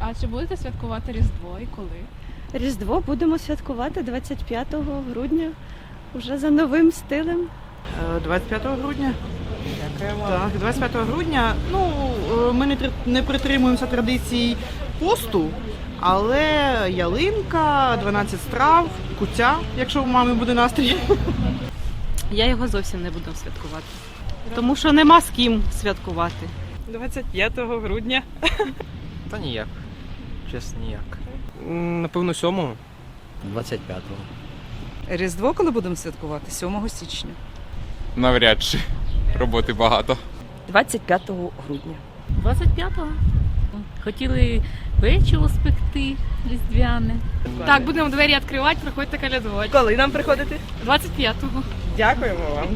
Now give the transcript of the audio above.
А чи будете святкувати Різдво і коли? Різдво будемо святкувати 25 грудня, вже за новим стилем. Е, 25 грудня. Так, 25 грудня. Ну, е, ми не, не притримуємося традицій посту, але ялинка, 12 страв, куття, якщо у мами буде настрій. Я його зовсім не буду святкувати. Тому що нема з ким святкувати. 25 грудня. Та ніяк. Чесно, ніяк. Напевно, 7-го. 25-го. Різдво, коли будемо святкувати? 7 січня. Навряд чи роботи багато. 25 грудня. 25-го. Хотіли печиво спекти різдвяне. Так, будемо двері відкривати, приходьте колядувати. Коли нам приходити? 25-го. Дякуємо вам.